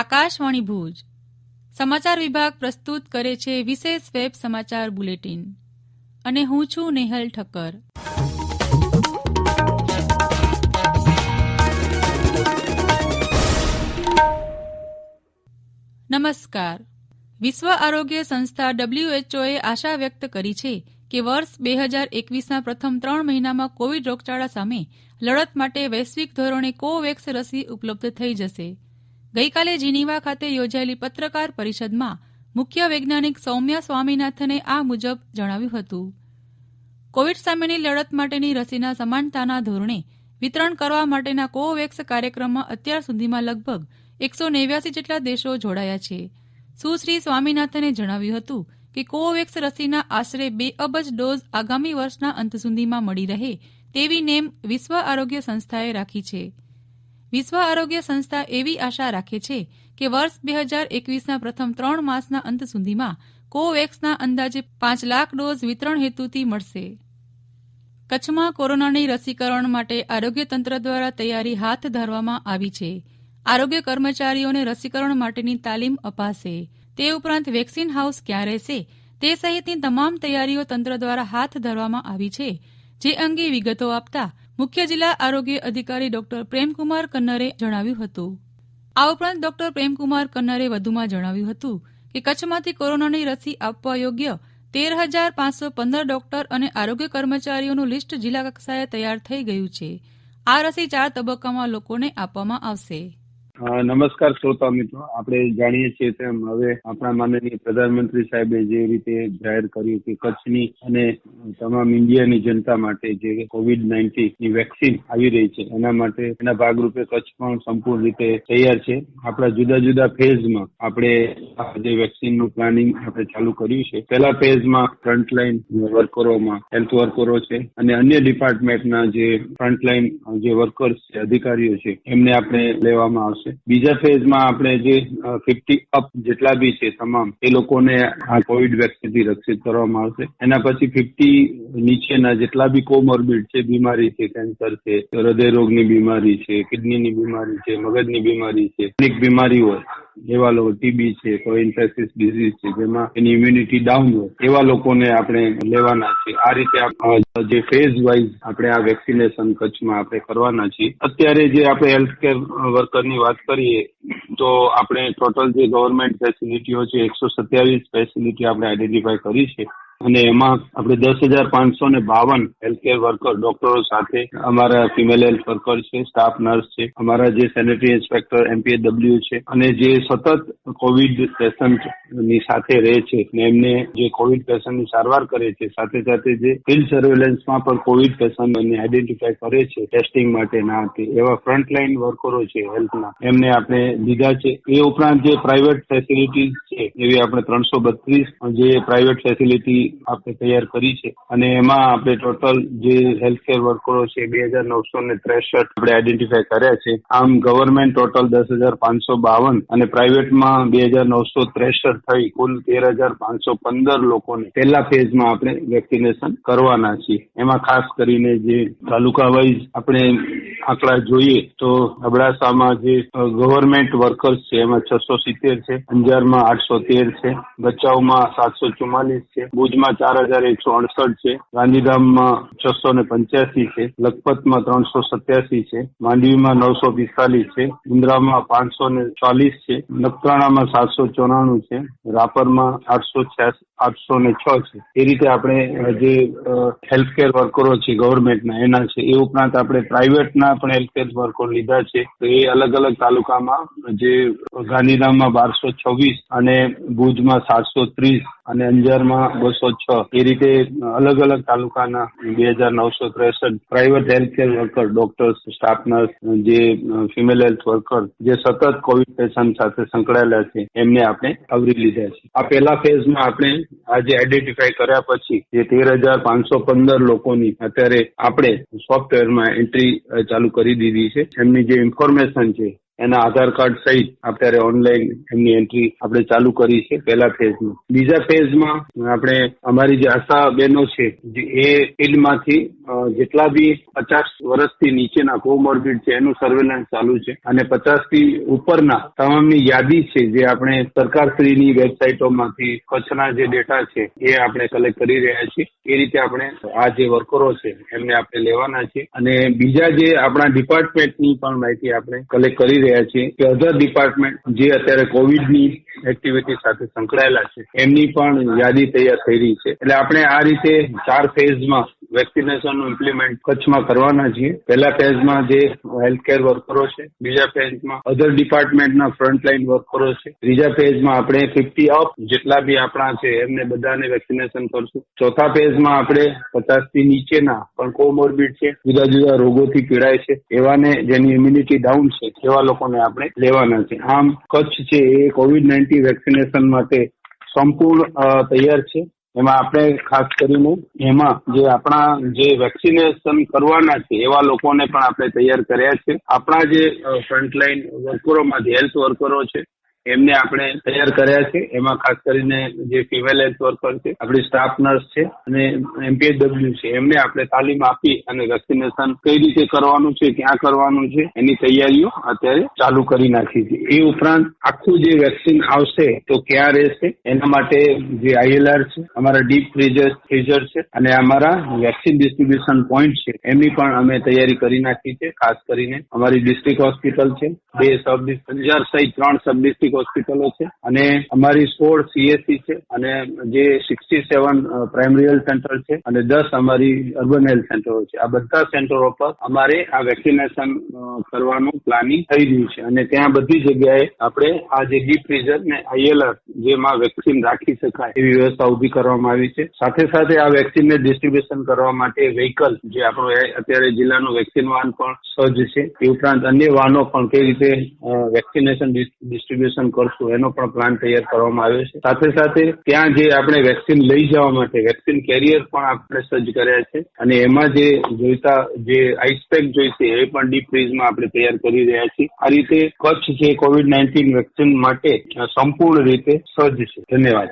આકાશવાણી ભુજ. સમાચાર વિભાગ પ્રસ્તુત કરે છે વિશેષ વેબ સમાચાર બુલેટિન. અને હું છું નેહલ ઠક્કર. નમસ્કાર. વિશ્વ આરોગ્ય સંસ્થા ડબ્લ્યુએચઓએ આશા વ્યક્ત કરી છે કે વર્ષ બે હજાર એકવીસના પ્રથમ ત્રણ મહિનામાં કોવિડ રોગચાળા સામે લડત માટે વૈશ્વિક ધોરણે કોવેક્સ રસી ઉપલબ્ધ થઈ જશે. ગઈકાલે જીનીવા ખાતે યોજાયેલી પત્રકાર પરિષદમાં મુખ્ય વૈજ્ઞાનિક સૌમ્યા સ્વામીનાથને આ મુજબ જણાવ્યું હતું. કોવિડ સામેની લડત માટેની રસીના સમાનતાના ધોરણે વિતરણ કરવા માટેના કોવેક્સ કાર્યક્રમમાં અત્યાર સુધીમાં લગભગ એકસો નેવ્યાસી જેટલા દેશો જોડાયા છે. સુશ્રી સ્વામીનાથને જણાવ્યું હતું કે કોવેક્સ રસીના આશરે બે અબજ ડોઝ આગામી વર્ષના અંત સુધીમાં મળી રહે તેવી નેમ વિશ્વ આરોગ્ય સંસ્થાએ રાખી છે. વિશ્વ આરોગ્ય સંસ્થા એવી આશા રાખે છે કે વર્ષ બે હજાર એકવીસના પ્રથમ ત્રણ માસના અંત સુધીમાં કોવેક્સના અંદાજે પાંચ લાખ ડોઝ વિતરણ હેતુથી મળશે. કચ્છમાં કોરોનાની રસીકરણ માટે આરોગ્ય તંત્ર દ્વારા તૈયારી હાથ ધરવામાં આવી છે. આરોગ્ય કર્મચારીઓને રસીકરણ માટેની તાલીમ અપાશે. તે ઉપરાંત વેક્સિન હાઉસ ક્યાં રહેશે તે સહિતની તમામ તૈયારીઓ તંત્ર દ્વારા હાથ ધરવામાં આવી છે. જે અંગે વિગતો આપતા મુખ્ય જિલ્લા આરોગ્ય અધિકારી ડોક્ટર પ્રેમકુમાર કન્નરે જણાવ્યું હતું. આ ઉપરાંત ડોક્ટર પ્રેમકુમાર કન્નરે વધુમાં જણાવ્યું હતું કે કચ્છમાંથી કોરોનાની રસી આપવા યોગ્ય તેર હજાર પાંચસો પંદર ડોક્ટર અને આરોગ્ય કર્મચારીઓનું લિસ્ટ જિલ્લા કક્ષાએ તૈયાર થઈ ગયું છે. આ રસી ચાર તબક્કામાં લોકોને આપવામાં આવશે. નમસ્કાર શ્રોતા મિત્રો. આપણે જાણીએ છીએ તેમ હવે આપણા માનનીય પ્રધાનમંત્રી સાહેબે જે રીતે જાહેર કર્યું કે કચ્છની અને તમામ ઇન્ડિયાની જનતા માટે જે કોવિડની વેક્સિન આવી રહી છે, એના માટે એના ભાગરૂપે કચ્છ પણ સંપૂર્ણ રીતે તૈયાર છે. આપણા જુદા જુદા ફેઝમાં આપણે જે વેક્સિનનું પ્લાનિંગ આપણે ચાલુ કર્યું છે. પહેલા ફેઝમાં ફ્રન્ટલાઈન વર્કરોમાં હેલ્થ વર્કરો છે અને અન્ય ડિપાર્ટમેન્ટના જે ફ્રન્ટલાઈન જે વર્કર્સ છે, અધિકારીઓ છે, એમને આપણે લેવામાં આવશે. બીજા ફેઝમાં આપણે જે ફિફ્ટી અપ જેટલા બી છે તમામ, એ લોકોને આ કોવિડ વેક્સિનથી રક્ષિત કરવામાં આવશે. એના પછી ફિફ્ટી નીચેના જેટલા બી કોમોર્બિડ છે, બીમારી છે કેન્સર છે હૃદય રોગની બીમારી છે કિડનીની બીમારી છે, મગજની બીમારી છે અનેક બીમારી હોય એવા લોકો ટીબી છે, કોઈ ઇન્ફેક્શિયસ ડિઝીઝ છે, જેમાં એની ઇમ્યુનિટી ડાઉન હોય, એવા લોકોને આપણે લેવાના છે. આ રીતે જે ફેઝ વાઇઝ આપણે આ વેક્સિનેશન કચ્છમાં આપણે કરવાના છીએ. અત્યારે જે આપણે હેલ્થ કેર વર્કરની વાત કરીએ, તો આપણે ટોટલ જે ગવર્મેન્ટ ફેસિલિટીઓ છે, એકસો સત્યાવીસ ફેસિલિટી આપણે આઈડેન્ટિફાય કરી છે. અને એમાં આપણે દસ હજાર પાંચસો ને બાવન હેલ્થકેર વર્કર ડોક્ટરો સાથે અમારા ફિમેલ હેલ્થ વર્કર છે સ્ટાફ નર્સ છે, અમારા જે સેનેટરી ઇન્સ્પેક્ટર એમપીએડબ્લ્યુ છે અને જે સતત કોવિડ પેશન્ટની સાથે રહે છે ને એમને જે કોવિડ પેશન્ટની સારવાર કરે છે, સાથે સાથે જે ફિલ્ડ સર્વેલન્સમાં પણ કોવિડ પેશન્ટને આઈડેન્ટિફાય કરે છે ટેસ્ટિંગ માટે ના એવા ફ્રન્ટલાઈન વર્કરો છે હેલ્થના એમને આપણે લીધા છે. એ ઉપરાંત જે પ્રાઇવેટ ફેસિલિટીઝ છે, એવી આપણે ત્રણસો બત્રીસ જે પ્રાઇવેટ ફેસિલિટી આપણે તૈયાર કરી છે. અને એમાં આપણે ટોટલ જે હેલ્થકેર વર્કરો છે, બે હજાર નવસો ને ત્રેસઠ આપણે આઈડેન્ટિફાય કર્યા છે. આમ ગવર્મેન્ટ ટોટલ દસ હજાર પાંચસો બાવન અને પ્રાઇવેટમાં બે હજાર નવસો ત્રેસઠ થઈ કુલ તેર હજાર પાંચસો પંદર લોકોને પહેલા ફેઝમાં આપણે વેક્સિનેશન કરવાના છીએ. એમાં ખાસ કરીને જે તાલુકા વાઇઝ આપણે આંકડા જોઈએ તો અબડાસામાં જે ગવર્મેન્ટ વર્કર્સ છે, એમાં છસો સિત્તેર છે, અંજારમાં આઠસો તેર છે, ભચાઉમાં સાતસો ચુમ્માલીસ છે, ભુજમાં ચાર હજાર એકસો અડસઠ છે, ગાંધીધામમાં છસો ને પંચ્યાસી છે, લખપતમાં ત્રણસો સત્યાસી છે, માંડવીમાં નવસો પિસ્તાલીસ છે, મુન્દ્રામાં પાંચસો ને ચાલીસ છે, નખત્રાણામાં સાતસો ચોરાણું છે, રાપરમાં આઠસો આઠસો ને છ છે. એ રીતે આપણે જે હેલ્થકેર વર્કરો છે ગવર્મેન્ટના એના છે. એ ઉપરાંત આપણે પ્રાઇવેટના પણ હેલ્થકેર વર્કરો લીધા છે. તો એ અલગ અલગ તાલુકામાં જે ગાંધીધામમાં બારસો છવ્વીસ અને ભુજમાં સાતસો ત્રીસ અને અંજારમાં બસો છ. એ રીતે અલગ અલગ તાલુકાના બે હજાર નવસો ત્રેસઠ private health care worker doctors staff nurse જે ફિમેલ હેલ્થ વર્કર જે સતત કોવિડ પેશન્ટ સાથે સંકળાયેલા છે, એમને આપણે આવરી લીધા છે. આ પહેલા ફેઝમાં આપણે આજે આઈડેન્ટિફાઈ કર્યા પછી જે તેર હજાર પાંચસો પંદર લોકોની અત્યારે આપણે સોફ્ટવેરમાં એન્ટ્રી ચાલુ કરી દીધી છે. એમની જે ઇન્ફોર્મેશન છે એના આધાર કાર્ડ સહિત અત્યારે ઓનલાઈન એમની એન્ટ્રી આપણે ચાલુ કરી છે પહેલા ફેઝમાં. બીજા ફેઝમાં આપણે અમારી જે આશા બહેનો છે એ ફિલ્ડમાંથી જેટલા બી પચાસ વર્ષથી નીચેના કોમોર્બિડ છે, એનું સર્વેલન્સ ચાલુ છે અને પચાસથી ઉપરના તમામની યાદી છે જે આપણે સરકારશ્રીની વેબસાઇટોમાંથી કચ્છના જે ડેટા છે એ આપણે કલેક્ટ કરી રહ્યા છીએ. એ રીતે આપણે આ જે વર્કરો છે એમને આપણે લેવાના છે અને બીજા જે આપણા ડિપાર્ટમેન્ટની પણ માહિતી આપણે કલેક્ટ કરી રહ્યા છીએ કે અધર ડિપાર્ટમેન્ટ જે અત્યારે કોવિડની એક્ટિવિટી સાથે સંકળાયેલા છે, એમની પણ યાદી તૈયાર થઈ રહી છે. એટલે આપણે આ રીતે ચાર ફેઝમાં વેક્સિનેશનનું ઇમ્પ્લિમેન્ટ કચ્છમાં કરવાના છીએ. પહેલા ફેઝમાં જે હેલ્થ કેર વર્કરો છે, બીજા ફેઝમાં અધર ડિપાર્ટમેન્ટના ફ્રન્ટલાઈન વર્કરો છે. ત્રીજા ફેઝમાં આપણે ફિફ્ટી અપ જેટલા બી આપણા છે, એમને બધાને વેક્સિનેશન કરશું. ચોથા ફેઝમાં આપણે પચાસથી નીચેના પણ કોમોર્બિડ છે, જુદા જુદા રોગોથી પીડાય છે, એવાને જેની ઇમ્યુનિટી ડાઉન છે, એવા લોકોને આપણે લેવાના છે આમ કચ્છ છે એ કોવિડ નાઇન્ટીન વેક્સિનેશન માટે સંપૂર્ણ તૈયાર છે. એમાં આપણે ખાસ કરીને એમાં જે આપણા જે વેક્સિનેશન કરવાના છે, એવા લોકોને પણ આપણે તૈયાર કર્યા છે. આપણા જે ફ્રન્ટલાઈન વર્કરોમાંથી હેલ્થ વર્કરો છે એમને આપણે તૈયાર કર્યા છે. એમાં ખાસ કરીને જે ફિમેલ હેલ્થ વર્કર છે, આપણી સ્ટાફ નર્સ છે અને એમપીએચડબલ્યુ છે. એમને આપણે તાલીમ આપી અને વેક્સિનેશન કઈ રીતે કરવાનું છે, ક્યાં કરવાનું છે, એની તૈયારીઓ અત્યારે ચાલુ કરી નાખી છે. એ ઉપરાંત આખું જે વેક્સિન આવશે તો ક્યાં રહેશે, એના માટે જે આઈએલઆર છે, અમારા ડીપ ફ્રીઝર ફ્રીઝર છે અને અમારા વેક્સિન ડિસ્ટ્રીબ્યુશન પોઈન્ટ છે. એમની પણ અમે તૈયારી કરી નાખી છે. ખાસ કરીને અમારી ડિસ્ટ્રિક્ટ હોસ્પિટલ છે. બે સબ ડિસ્ટ્રિક્ટ સહિત ત્રણ સબ ડિસ્ટ્રિક્ટ હોસ્પિટલો છે અને અમારી સોળ સીએસસી છે અને જે sixty seven primary health centre છે અને દસ અમારી અર્બન હેલ્થ સેન્ટરો છે. આ બધા સેન્ટરો પર અમારે આ વેક્સિનેશન કરવાનું પ્લાનિંગ થઈ રહ્યું છે અને ત્યાં બધી જગ્યાએ આપણે આ જે ડીપ ફ્રીઝર ને આઈએલઆર જેમાં વેક્સિન રાખી શકાય એવી વ્યવસ્થા ઊભી કરવામાં આવી છે. સાથે સાથે આ વેક્સિનને ડિસ્ટ્રીબ્યુશન કરવા માટે વ્હીકલ જે આપણો અત્યારે જિલ્લાનું વેક્સિન વાહન પણ સજ્જ છે. એ ઉપરાંત અન્ય વાહનો પણ કઈ રીતે વેક્સિનેશન ડિસ્ટ્રીબ્યુશન કરશું, એનો પણ પ્લાન તૈયાર કરવામાં આવ્યો છે. સાથે સાથે ત્યાં જે આપણે વેક્સિન લઈ જવા માટે, વેક્સિન કેરિયર પણ આપણે સજ્જ કર્યા છે. અને એમાં જે જોઈતા, જે આઈસપેક જોઈશે એ પણ ડીપ ફ્રીઝમાં આપણે તૈયાર કરી રહ્યા છીએ. આ રીતે કચ્છ છે કોવિડ નાઇન્ટીન વેક્સિન માટે સંપૂર્ણ રીતે સજ્જ છે. ધન્યવાદ.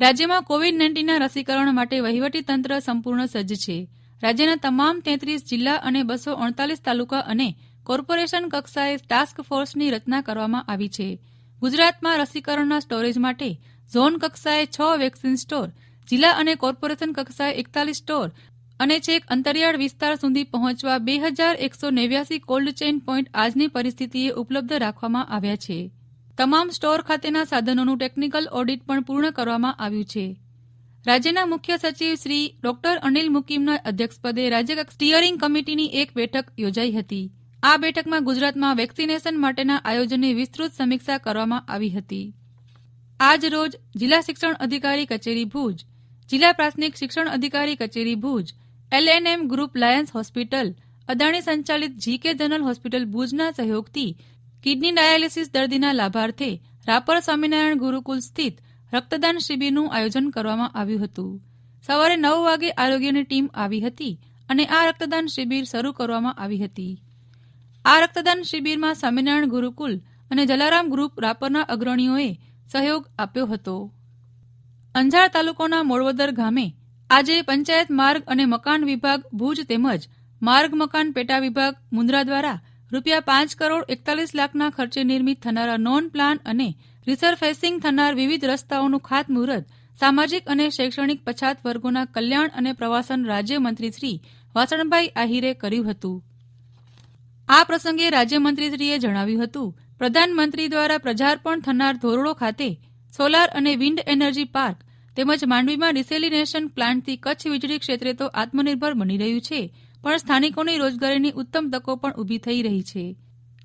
રાજ્યમાં કોવિડ નાઇન્ટીનના રસીકરણ માટે વહીવટી તંત્ર સંપૂર્ણ સજ્જ છે. રાજ્યના તમામ તેત્રીસ જિલ્લા અને બસો તાલુકા અને કોર્પોરેશન કક્ષાએ ટાસ્ક ફોર્સની રચના કરવામાં આવી છે. ગુજરાતમાં રસીકરણના સ્ટોરેજ માટે ઝોન કક્ષાએ છ વેક્સિન સ્ટોર, જિલ્લા અને કોર્પોરેશન કક્ષાએ એકતાલીસ સ્ટોર અને છેક અંતરિયાળ વિસ્તાર સુધી પહોંચવા બે હજાર એકસો નેવ્યાસી કોલ્ડ ચેઇન પોઈન્ટ આજની પરિસ્થિતિએ ઉપલબ્ધ રાખવામાં આવ્યા છે. તમામ સ્ટોર ખાતેના સાધનોનું ટેકનિકલ ઓડિટ પણ પૂર્ણ કરવામાં આવ્યું છે. રાજ્યના મુખ્ય સચિવ શ્રી ડોક્ટર અનિલ મુકીમના અધ્યક્ષપદે રાજ્ય સ્ટીયરિંગ કમિટીની એક બેઠક યોજાઈ હતી. આ બેઠકમાં ગુજરાતમાં વેક્સિનેશન માટેના આયોજનની વિસ્તૃત સમીક્ષા કરવામાં આવી હતી. આજ રોજ જિલ્લા શિક્ષણ અધિકારી કચેરી ભુજ, જિલ્લા પ્રાથમિક શિક્ષણ અધિકારી કચેરી Bhuj, LNM group Lions hospital, Adani સંચાલિત જીકે જનરલ હોસ્પિટલ ભુજના સહયોગથી કિડની ડાયાલિસિસ દર્દીના લાભાર્થે રાપર સ્વામિનારાયણ ગુરુકુલ સ્થિત રક્તદાન શિબિરનું આયોજન કરવામાં આવ્યું હતું. સવારે નવ વાગે આરોગ્યની ટીમ આવી હતી અને આ રક્તદાન શિબિર શરૂ કરવામાં આવી હતી. આ રક્તદાન શિબિરમાં સ્વામિનારાયણ ગુરુકુલ અને જલારામ ગ્રુપ રાપરના અગ્રણીઓએ સહયોગ આપ્યો હતો. અંજાર તાલુકાના મોડવદર ગામે આજે પંચાયત માર્ગ અને મકાન વિભાગ ભુજ તેમજ માર્ગ મકાન પેટા વિભાગ મુન્દ્રા દ્વારા રૂપિયા પાંચ કરોડ એકતાલીસ લાખના ખર્ચે નિર્મિત થનારા નોન પ્લાન અને રિસરફેસિંગ થનાર વિવિધ રસ્તાઓનું ખાતમુહૂર્ત સામાજિક અને શૈક્ષણિક પછાત વર્ગોના કલ્યાણ અને પ્રવાસન રાજ્યમંત્રી શ્રી વાસણભાઈ આહિરે કર્યું હતું. આ પ્રસંગે રાજ્યમંત્રીશ્રીએ જણાવ્યું હતું, પ્રધાનમંત્રી દ્વારા પ્રજાર્પણ થનાર ધોરડો ખાતે સોલાર અને વિન્ડ એનર્જી પાર્ક તેમજ માંડવીમાં ડિસેલિનેશન પ્લાન્ટથી કચ્છ વીજળી ક્ષેત્રે તો આત્મનિર્ભર બની રહ્યું છે, પણ સ્થાનિકોની રોજગારીની ઉત્તમ તકો પણ ઊભી થઈ રહી છે.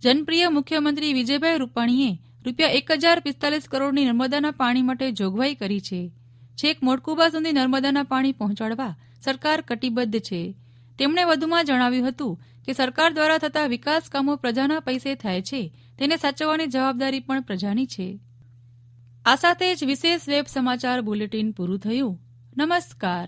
જનપ્રિય મુખ્યમંત્રી વિજયભાઈ રૂપાણીએ રૂપિયા એક હજાર પિસ્તાલીસ કરોડની નર્મદાના પાણી માટે જોગવાઈ કરી છે. છેક મોટકુબા સુધી નર્મદાના પાણી પહોંચાડવા સરકાર કટિબદ્ધ છે. તેમણે વધુમાં જણાવ્યું હતું કે સરકાર દ્વારા થતા વિકાસ કામો પ્રજાના પૈસે થાય છે, તેને સાચવવાની જવાબદારી પણ પ્રજાની છે. આ સાથે જ વિશેષ વેબ સમાચાર બુલેટિન પૂરું થયું. નમસ્કાર.